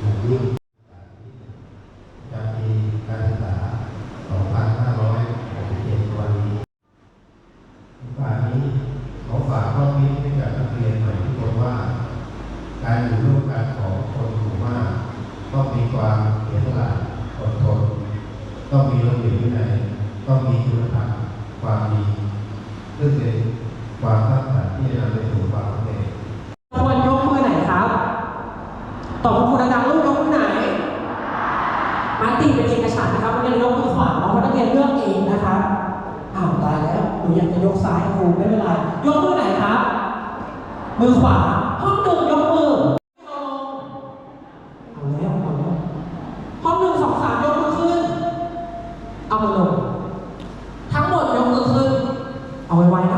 อย่างยิ่จากปีการศึกษา 2567วันนี้ป่านนี้ขอฝากข้อคิดให้กับเรียนใหม่ทุกคนว่า การอยู่ร่วมกันของคนหมู่มาต้องมีความเสียสละอดทนต้องมีระเบียบวินัยต้องมีคุณธรรมความดีซึ่งเป็นความตั้งใจที่จะนำไปสู่ความ นูอยากจะยกซ้ายครูไม่เป็นไร ยกมือไหนครับ มือขวาห้องหนึ่งยกมือเอาแล้วเอาแล้วห้องหนึ่งสองสามยกมือขึ้น เอามาลง ทั้งหมดยกมือขึ้น เอาไว้ไว้นะ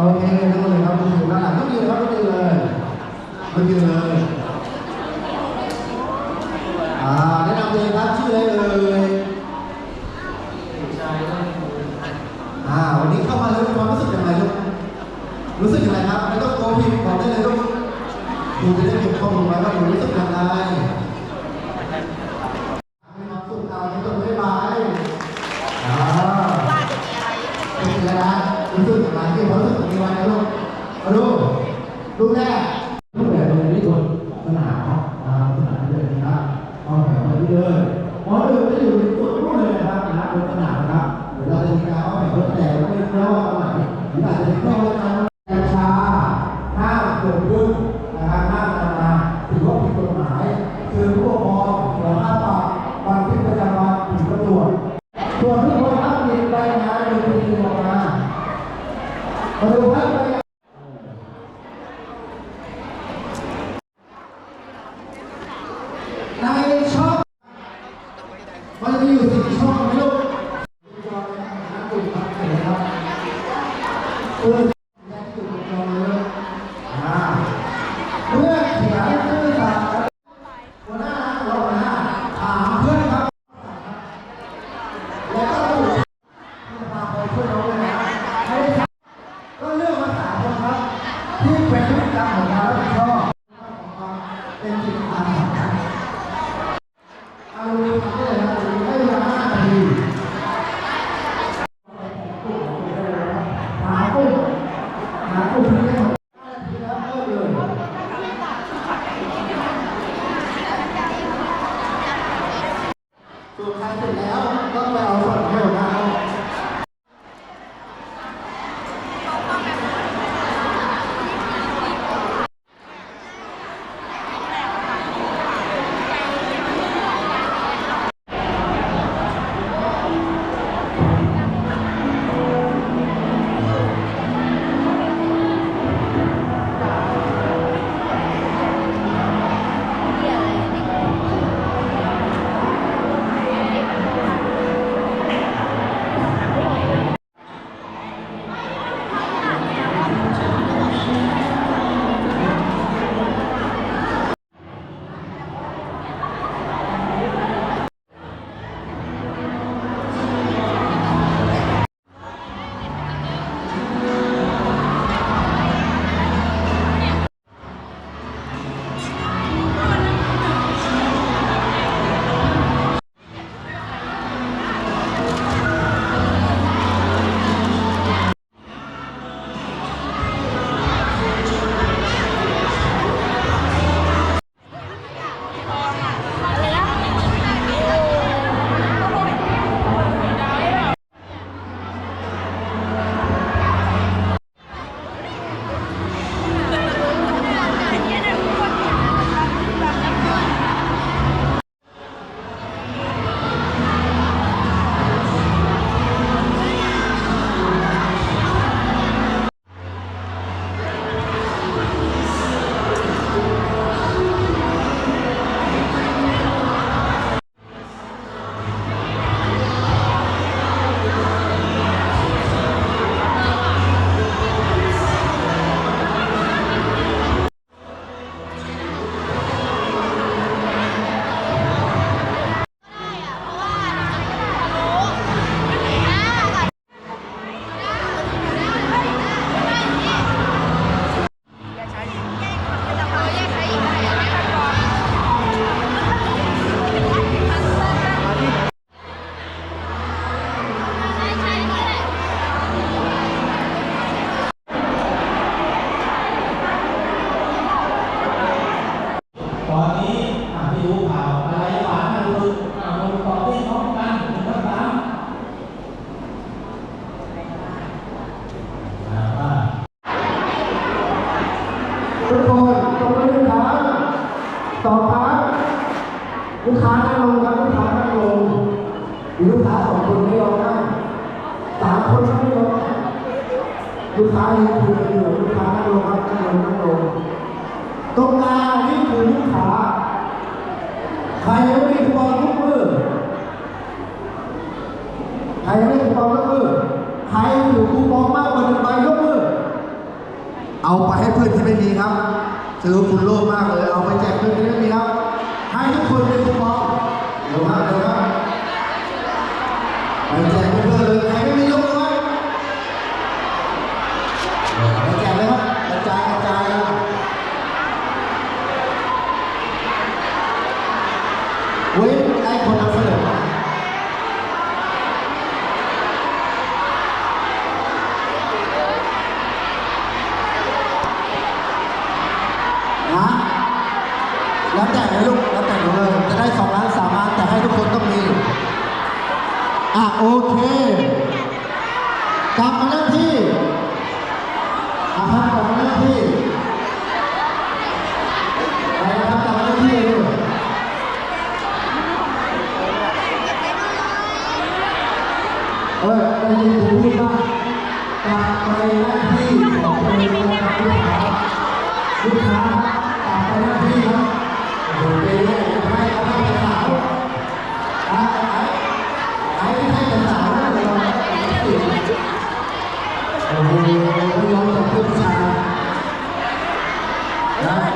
ok đúng rồi không thì nó làm rất nhiều đó rất nhiều lời. Rất nhiều lời. À đến năm thì bác chưa lên lời. รู้สึกอย่างที่ความรู้สึกมีวันนี้ลูกลูกลูกแรกลูกแบกตรงนี้คนสนามอ่าสนามเลยนะครับออกแบบมาที่เดินอ๋อเดินไม่อยู่ในตัวรู้เลยนะครับนะบนสนามนะครับ งครับลูกค้านั่งลงมีลูกค้าสองคนไม่ยอมนั่งสามคนไม่ยอมนั่งลูกค้ายืนคุยกันอยู่ลูกค้านั่งลงครับนั่งลงนั่งลงตรงกลางนี่คือลูกค้าใครยังไม่มีคูปองยกมือใครยังไม่มีคูปองยกมือใครถือคูปองมากกว่าหนึ่งใบยกมือเอาไปให้เพื่อนที่ไม่มีครับซื้อคุณโลภมากเลยเอาไปแจกเพื่อนที่ไม่มีครับ ให้ทุกคนเป็นผู้ปองเดี๋ยวครับเดี๋ยวครับไปแจกเพื่อนๆเลยใครไม่มียกมือไว้เออไปแจกเลยครับกระจายกระจายครับเว้ยได้คนนำเสนอมานะแล้วแต่เลยลูกแล้วแต่หนูเลย จะได้สองล้านสามล้านแต่ให้ทุกคนต้องมี อะโอเค กลับมาหน้าที่อะครับกลับมาหน้าที่ไปนะครับกลับมาหน้าที่เลย เออได้ยินผมพูดว่ากลับไปหน้าที่ของตัวเองนะครับลูกค้าลูกค้ากลับไปหน้าที่ครับโอ้โหเป็นไงให้เขาให้กระสาวอะไอ้ไอ้ให้กระสาวนะเดี๋ยวเราติดโอ้โหไม่ยอมกับผู้ชายนะ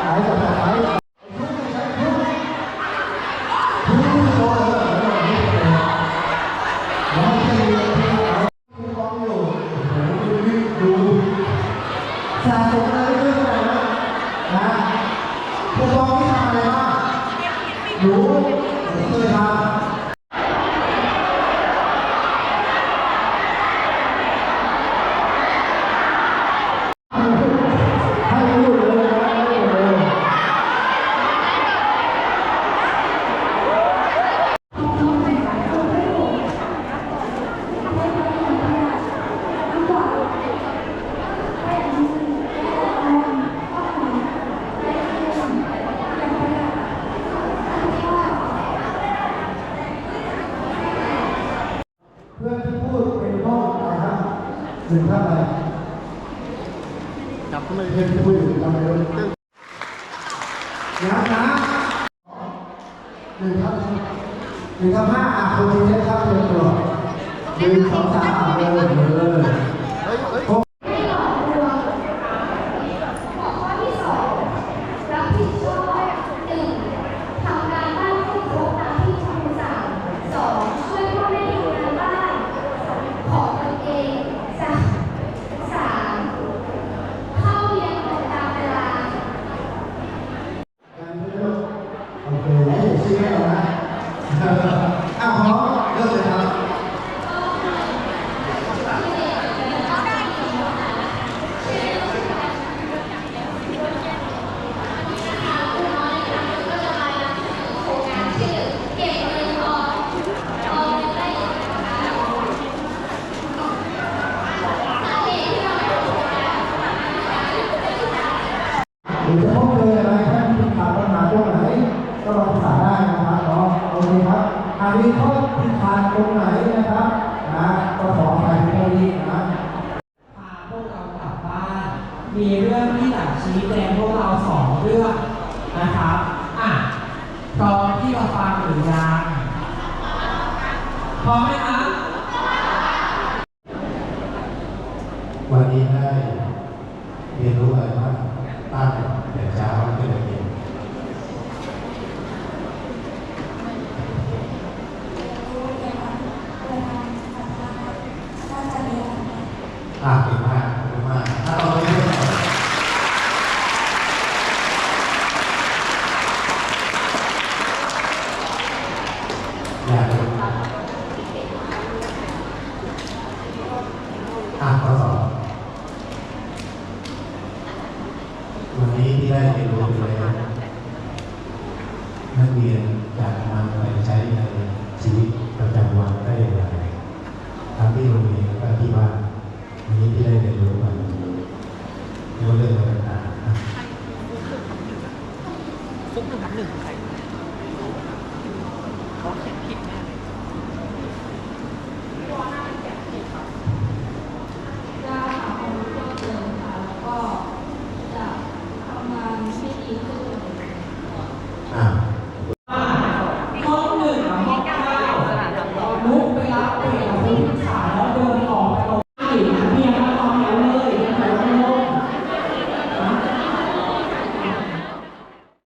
หนึ่งท่านอะไรจับมือเห็นคุยทำไมรู้นะนะหนึ่งทับหนึ่งทับห้าอะคนนี้ครับเดินตัวหนึ่งสองสามอะเลยเลย รับผิดชอบหนึ่งทำการบ้านให้ครบตามที่ครูสั่งสองช่วยพ่อแม่ทำงานบ้านของตนเองสามสามเข้าเรียนตรงตามเวลา โอเคแล้วอย่าชี้ให้เรานะอ้าวพร้อมเริ่มเลยครับ โครงงานชื่อเก็บเงินออมออมเงินได้อีกนะคะสาเหตุที่เราไม่ทำงาน หรือจะพบเจออะไรถ้ามีขาดปัญหาตรงไหน ก็ลองปรึกษาได้นะครับเนาะโอเคครับหากมีข้อผิดพลาดตรงไหนนะครับนะก็ขออภัยที่นี้นะพาพวกเรากลับบ้าน มีเรื่องที่อยากชี้แจงพวกเราสองเรื่องนะครับอะพร้อมที่จะฟังหรือยังพร้อมไหมคะวั الله